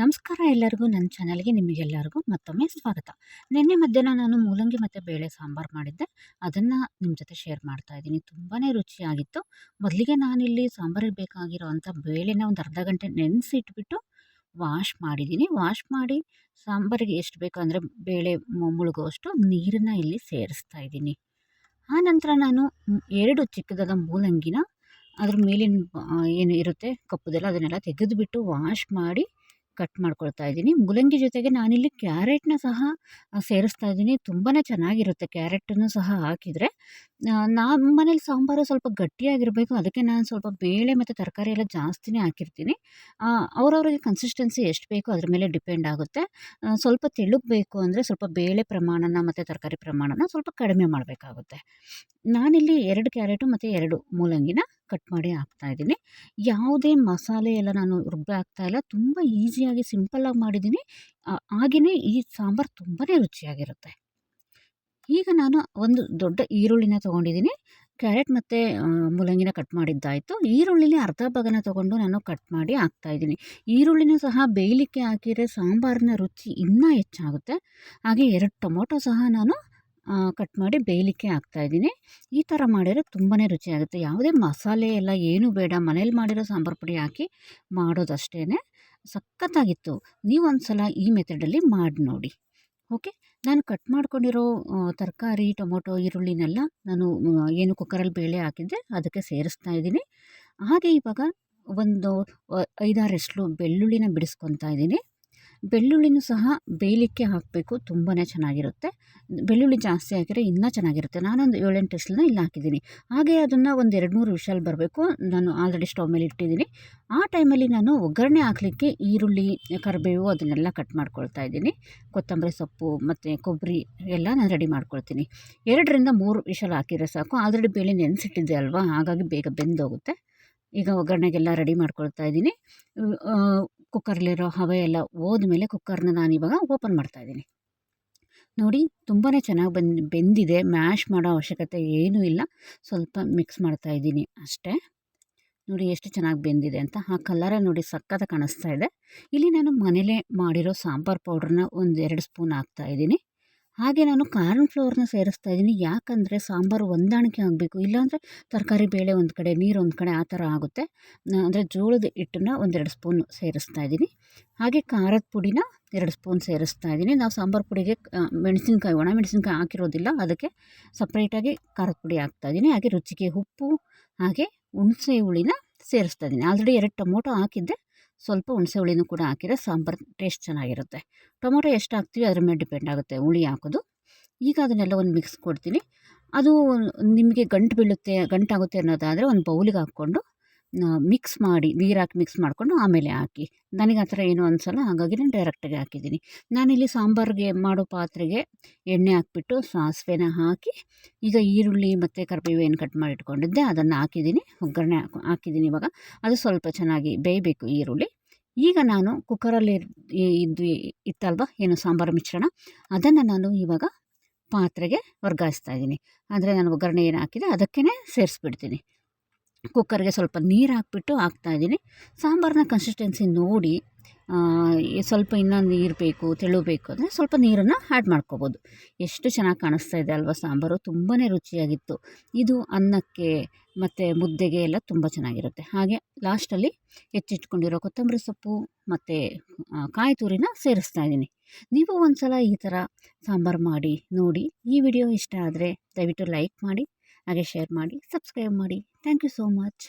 ನಮಸ್ಕಾರ ಎಲ್ಲರಿಗೂ, ನನ್ನ ಚಾನಲ್ಗೆ ನಿಮಗೆಲ್ಲರಿಗೂ ಮತ್ತೊಮ್ಮೆ ಸ್ವಾಗತ. ನಿನ್ನೆ ಮಧ್ಯಾಹ್ನ ನಾನು ಮೂಲಂಗಿ ಮತ್ತು ಬೇಳೆ ಸಾಂಬಾರು ಮಾಡಿದ್ದೆ. ಅದನ್ನು ನಿಮ್ಮ ಜೊತೆ ಶೇರ್ ಮಾಡ್ತಾ ಇದ್ದೀನಿ. ತುಂಬಾ ರುಚಿಯಾಗಿತ್ತು. ಮೊದಲಿಗೆ ನಾನಿಲ್ಲಿ ಸಾಂಬಾರಿಗೆ ಬೇಕಾಗಿರೋ ಅಂಥ ಬೇಳೆನ ಒಂದು ಅರ್ಧ ಗಂಟೆ ನೆನೆಸಿಟ್ಬಿಟ್ಟು ವಾಶ್ ಮಾಡಿದ್ದೀನಿ. ವಾಶ್ ಮಾಡಿ ಸಾಂಬಾರಿಗೆ ಎಷ್ಟು ಬೇಕು ಅಂದರೆ ಬೇಳೆ ಮುಳುಗುವಷ್ಟು ನೀರನ್ನು ಇಲ್ಲಿ ಸೇರಿಸ್ತಾ ಇದ್ದೀನಿ. ನಂತರ ನಾನು ಎರಡು ಚಿಕ್ಕದಾದ ಮೂಲಂಗಿನ ಅದ್ರ ಮೇಲಿನ ಏನು ಇರುತ್ತೆ ಕಪ್ಪುದೆಲ್ಲ ಅದನ್ನೆಲ್ಲ ತೆಗೆದುಬಿಟ್ಟು ವಾಶ್ ಮಾಡಿ ಕಟ್ ಮಾಡ್ಕೊಳ್ತಾ ಇದ್ದೀನಿ. ಮೂಲಂಗಿ ಜೊತೆಗೆ ನಾನಿಲ್ಲಿ ಕ್ಯಾರೆಟ್ನ ಸಹ ಸೇರಿಸ್ತಾ ಇದ್ದೀನಿ. ತುಂಬಾ ಚೆನ್ನಾಗಿರುತ್ತೆ ಕ್ಯಾರೆಟನ್ನು ಸಹ ಹಾಕಿದರೆ. ನಮ್ಮ ಮನೇಲಿ ಸಾಂಬಾರು ಸ್ವಲ್ಪ ಗಟ್ಟಿಯಾಗಿರಬೇಕು. ಅದಕ್ಕೆ ನಾನು ಸ್ವಲ್ಪ ಬೇಳೆ ಮತ್ತು ತರಕಾರಿ ಎಲ್ಲ ಜಾಸ್ತಿನೇ ಹಾಕಿರ್ತೀನಿ. ಅವರವ್ರಿಗೆ ಕನ್ಸಿಸ್ಟೆನ್ಸಿ ಎಷ್ಟು ಬೇಕೋ ಅದ್ರ ಮೇಲೆ ಡಿಪೆಂಡ್ ಆಗುತ್ತೆ. ಸ್ವಲ್ಪ ತೆಳುಗಬೇಕು ಅಂದರೆ ಸ್ವಲ್ಪ ಬೇಳೆ ಪ್ರಮಾಣನ ಮತ್ತು ತರಕಾರಿ ಪ್ರಮಾಣನ ಸ್ವಲ್ಪ ಕಡಿಮೆ ಮಾಡಬೇಕಾಗುತ್ತೆ. ನಾನಿಲ್ಲಿ ಎರಡು ಕ್ಯಾರೆಟು ಮತ್ತು ಎರಡು ಮೂಲಂಗಿನ ಕಟ್ ಮಾಡಿ ಹಾಕ್ತಾ ಇದ್ದೀನಿ. ಯಾವುದೇ ಮಸಾಲೆ ಎಲ್ಲ ನಾನು ರುಬ್ಬಿ ಹಾಕ್ತಾಯಿಲ್ಲ ತುಂಬ ಈಸಿಯಾಗಿ ಸಿಂಪಲ್ಲಾಗಿ ಮಾಡಿದ್ದೀನಿ. ಹಾಗೆಯೇ ಈ ಸಾಂಬಾರು ತುಂಬಾ ರುಚಿಯಾಗಿರುತ್ತೆ. ಈಗ ನಾನು ಒಂದು ದೊಡ್ಡ ಈರುಳ್ಳಿನ ತೊಗೊಂಡಿದ್ದೀನಿ. ಕ್ಯಾರೆಟ್ ಮತ್ತು ಮೂಲಂಗಿನ ಕಟ್ ಮಾಡಿದ್ದಾಯಿತು. ಈರುಳ್ಳಿಲಿ ಅರ್ಧ ಭಾಗನ ತೊಗೊಂಡು ನಾನು ಕಟ್ ಮಾಡಿ ಹಾಕ್ತಾಯಿದ್ದೀನಿ ಈರುಳ್ಳಿನೂ ಸಹ ಬೇಯಲಿಕ್ಕೆ ಹಾಕಿದರೆ ಸಾಂಬಾರಿನ ರುಚಿ ಇನ್ನೂ ಹೆಚ್ಚಾಗುತ್ತೆ. ಹಾಗೆ ಎರಡು ಟೊಮೊಟೊ ಸಹ ನಾನು ಕಟ್ ಮಾಡಿ ಬೇಯಲಿಕ್ಕೆ ಹಾಕ್ತಾಯಿದ್ದೀನಿ ಈ ಥರ ಮಾಡಿದರೆ ತುಂಬಾ ರುಚಿಯಾಗುತ್ತೆ. ಯಾವುದೇ ಮಸಾಲೆ ಎಲ್ಲ ಏನೂ ಬೇಡ. ಮನೇಲಿ ಮಾಡಿರೋ ಸಾಂಬಾರು ಪುಡಿ ಹಾಕಿ ಮಾಡೋದಷ್ಟೇ ಸಖತ್ತಾಗಿತ್ತು. ನೀವು ಸಲ ಈ ಮೆಥಡಲ್ಲಿ ಮಾಡಿ ನೋಡಿ. ಓಕೆ? ನಾನು ಕಟ್ ಮಾಡ್ಕೊಂಡಿರೋ ತರಕಾರಿ, ಟೊಮೊಟೊ, ಈರುಳ್ಳಿನೆಲ್ಲ ನಾನು ಏನು ಕುಕ್ಕರಲ್ಲಿ ಬೇಳೆ ಹಾಕಿದ್ದೆ, ಅದಕ್ಕೆ ಸೇರಿಸ್ತಾ ಇದ್ದೀನಿ. ಹಾಗೆ ಇವಾಗ ಒಂದು ಐದಾರು ಎಸ್ಲು ಬೆಳ್ಳುಳ್ಳಿನ ಬಿಡಿಸ್ಕೊತಾ ಇದ್ದೀನಿ. ಬೆಳ್ಳುಳ್ಳಿನೂ ಸಹ ಬೇಯಲಿಕ್ಕೆ ಹಾಕಬೇಕು. ತುಂಬಾ ಚೆನ್ನಾಗಿರುತ್ತೆ. ಬೆಳ್ಳುಳ್ಳಿ ಜಾಸ್ತಿ ಹಾಕಿದರೆ ಇನ್ನೂ ಚೆನ್ನಾಗಿರುತ್ತೆ. ನಾನೊಂದು ಏಳೆಂಟು ಟೆಸ್ಟ್ನ ಇಲ್ಲಿ ಹಾಕಿದ್ದೀನಿ. ಹಾಗೆ ಅದನ್ನು ಒಂದು ಎರಡು ಮೂರು ವಿಷಲ್ ಬರಬೇಕು. ನಾನು ಆಲ್ರೆಡಿ ಸ್ಟವ್ ಮೇಲೆ ಇಟ್ಟಿದ್ದೀನಿ. ಆ ಟೈಮಲ್ಲಿ ನಾನು ಒಗ್ಗರಣೆ ಹಾಕಲಿಕ್ಕೆ ಈರುಳ್ಳಿ, ಕರಿಬೇವು ಅದನ್ನೆಲ್ಲ ಕಟ್ ಮಾಡ್ಕೊಳ್ತಾ ಇದ್ದೀನಿ. ಕೊತ್ತಂಬರಿ ಸೊಪ್ಪು ಮತ್ತು ಕೊಬ್ಬರಿ ಎಲ್ಲ ನಾನು ರೆಡಿ ಮಾಡ್ಕೊಳ್ತೀನಿ. ಎರಡರಿಂದ ಮೂರು ವಿಷಲ್ ಹಾಕಿದರೆ ಸಾಕು. ಆಲ್ರೆಡಿ ಬೇಳೆ ನೆನೆಸಿಟ್ಟಿದ್ದೆ ಅಲ್ವಾ? ಹಾಗಾಗಿ ಬೇಗ ಬೆಂದೋಗುತ್ತೆ. ಈಗ ಒಗ್ಗರಣೆಗೆಲ್ಲ ರೆಡಿ ಮಾಡ್ಕೊಳ್ತಾ ಇದ್ದೀನಿ. ಕುಕ್ಕರ್ಲಿರೋ ಹವೆ ಎಲ್ಲ ಹೋದ್ಮೇಲೆ ಕುಕ್ಕರ್ನ ನಾನಿವಾಗ ಓಪನ್ ಮಾಡ್ತಾಯಿದ್ದೀನಿ ನೋಡಿ ತುಂಬಾ ಚೆನ್ನಾಗಿ ಬಂದು ಬೆಂದಿದೆ ಮ್ಯಾಶ್ ಮಾಡೋ ಅವಶ್ಯಕತೆ ಏನೂ ಇಲ್ಲ. ಸ್ವಲ್ಪ ಮಿಕ್ಸ್ ಮಾಡ್ತಾ ಇದ್ದೀನಿ ಅಷ್ಟೇ. ನೋಡಿ, ಎಷ್ಟು ಚೆನ್ನಾಗಿ ಬೆಂದಿದೆ ಅಂತ. ಆ ಕಲರೇ ನೋಡಿ ಸಕ್ಕತ್ತ ಕಾಣಿಸ್ತಾ ಇದೆ. ಇಲ್ಲಿ ನಾನು ಮನೇಲೇ ಮಾಡಿರೋ ಸಾಂಬಾರು ಪೌಡ್ರನ್ನ ಒಂದು ಎರಡು ಸ್ಪೂನ್ ಹಾಕ್ತಾಯಿದ್ದೀನಿ ಹಾಗೆ ನಾನು ಕಾರ್ನ್ ಫ್ಲೋರ್ನ ಸೇರಿಸ್ತಾ ಇದ್ದೀನಿ. ಯಾಕಂದರೆ ಸಾಂಬಾರು ಹೊಂದಾಣಿಕೆ ಆಗಬೇಕು. ಇಲ್ಲಾಂದರೆ ತರಕಾರಿ ಬೇಳೆ ಒಂದು ಕಡೆ, ನೀರು ಒಂದು ಕಡೆ ಆ ಥರ ಆಗುತ್ತೆ. ಅಂದರೆ ಜೋಳದ ಹಿಟ್ಟನ್ನ ಒಂದೆರಡು ಸ್ಪೂನ್ ಸೇರಿಸ್ತಾ ಇದ್ದೀನಿ. ಹಾಗೆ ಖಾರದ ಪುಡಿನ ಎರಡು ಸ್ಪೂನ್ ಸೇರಿಸ್ತಾ ಇದ್ದೀನಿ. ನಾವು ಸಾಂಬಾರು ಪುಡಿಗೆ ಮೆಣಸಿನ್ಕಾಯಿ, ಒಣ ಮೆಣಸಿನ್ಕಾಯಿ ಹಾಕಿರೋದಿಲ್ಲ. ಅದಕ್ಕೆ ಸಪ್ರೇಟಾಗಿ ಖಾರದ ಪುಡಿ ಹಾಕ್ತಾ ಇದ್ದೀನಿ. ಹಾಗೆ ರುಚಿಗೆ ಉಪ್ಪು, ಹಾಗೆ ಹುಣಸೆ ಹುಳಿನ ಸೇರಿಸ್ತಾ ಇದ್ದೀನಿ. ಆಲ್ರೆಡಿ ಎರಡು ಟೊಮೊಟೊ ಹಾಕಿದ್ದೆ. ಸ್ವಲ್ಪ ಹುಣಸೆ ಹುಳಿನೂ ಕೂಡ ಹಾಕಿದರೆ ಸಾಂಬಾರು ಟೇಸ್ಟ್ ಚೆನ್ನಾಗಿರುತ್ತೆ. ಟೊಮೊಟೊ ಎಷ್ಟು ಹಾಕ್ತೀವಿ ಅದ್ರ ಮೇಲೆ ಡಿಪೆಂಡ್ ಆಗುತ್ತೆ ಹುಳಿ ಹಾಕೋದು. ಈಗ ಅದನ್ನೆಲ್ಲ ಒಂದು ಮಿಕ್ಸ್ ಕೊಡ್ತೀನಿ. ಅದು ನಿಮಗೆ ಗಂಟು ಬೀಳುತ್ತೆ ಗಂಟಾಗುತ್ತೆ ಅನ್ನೋದಾದರೆ ಒಂದು ಬೌಲಿಗೆ ಹಾಕ್ಕೊಂಡು ಮಿಕ್ಸ್ ಮಾಡಿ ನೀರಾಕಿ ಹಾಕಿ ಮಿಕ್ಸ್ ಮಾಡಿಕೊಂಡು ಆಮೇಲೆ ಹಾಕಿ. ನನಗೆ ಆ ಥರ ಏನು ಅನಿಸಲ್ಲ, ಹಾಗಾಗಿ ನಾನು ಡೈರೆಕ್ಟಾಗಿ ಹಾಕಿದ್ದೀನಿ. ನಾನಿಲ್ಲಿ ಸಾಂಬಾರಿಗೆ ಮಾಡೋ ಪಾತ್ರೆಗೆ ಎಣ್ಣೆ ಹಾಕ್ಬಿಟ್ಟು ಸಾಸಿವೆನ ಹಾಕಿ, ಈಗ ಈರುಳ್ಳಿ ಮತ್ತು ಕರಿಬೇವು ಏನು ಕಟ್ ಮಾಡಿ ಇಟ್ಕೊಂಡಿದ್ದೆ, ಅದನ್ನು ಹಾಕಿದ್ದೀನಿ. ಒಗ್ಗರಣೆ ಹಾಕಿದ್ದೀನಿ ಇವಾಗ. ಅದು ಸ್ವಲ್ಪ ಚೆನ್ನಾಗಿ ಬೇಯಬೇಕು ಈರುಳ್ಳಿ. ಈಗ ನಾನು ಕುಕ್ಕರಲ್ಲಿ ಇದ್ದು ಇತ್ತಲ್ವ, ಏನು ಸಾಂಬಾರು ಮಿಶ್ರಣ, ಅದನ್ನು ನಾನು ಇವಾಗ ಪಾತ್ರೆಗೆ ವರ್ಗಾಯಿಸ್ತಾ ಇದ್ದೀನಿ. ಅಂದರೆ ನಾನು ಒಗ್ಗರಣೆ ಏನು ಹಾಕಿದೆ ಅದಕ್ಕೇ ಸೇರಿಸ್ಬಿಡ್ತೀನಿ. ಕುಕ್ಕರ್ಗೆ ಸ್ವಲ್ಪ ನೀರು ಹಾಕ್ಬಿಟ್ಟು ಹಾಕ್ತಾಯಿದ್ದೀನಿ ಸಾಂಬಾರನ್ನ ಕನ್ಸಿಸ್ಟೆನ್ಸಿ ನೋಡಿ ಸ್ವಲ್ಪ ಇನ್ನೂ ನೀರು ಬೇಕು, ತೆಳು ಬೇಕು ಅಂದರೆ ಸ್ವಲ್ಪ ನೀರನ್ನು ಆ್ಯಡ್ ಮಾಡ್ಕೋಬೋದು. ಎಷ್ಟು ಚೆನ್ನಾಗಿ ಕಾಣಿಸ್ತಾ ಇದೆ ಅಲ್ವಾ ಸಾಂಬಾರು? ತುಂಬಾ ರುಚಿಯಾಗಿತ್ತು. ಇದು ಅನ್ನಕ್ಕೆ ಮತ್ತು ಮುದ್ದೆಗೆ ಎಲ್ಲ ತುಂಬ ಚೆನ್ನಾಗಿರುತ್ತೆ. ಹಾಗೆ ಲಾಸ್ಟಲ್ಲಿ ಹೆಚ್ಚಿಟ್ಕೊಂಡಿರೋ ಕೊತ್ತಂಬರಿ ಸೊಪ್ಪು ಮತ್ತು ಕಾಯಿ ತುರಿನ ಸೇರಿಸ್ತಾ ಇದ್ದೀನಿ. ನೀವು ಒಂದು ಸಲ ಈ ಥರ ಸಾಂಬಾರು ಮಾಡಿ ನೋಡಿ. ಈ ವಿಡಿಯೋ ಇಷ್ಟ ಆದರೆ ದಯವಿಟ್ಟು ಲೈಕ್ ಮಾಡಿ ಹಾಗೆ ಶೇರ್ ಮಾಡಿ ಸಬ್ಸ್ಕ್ರೈಬ್ ಮಾಡಿ. Thank you so much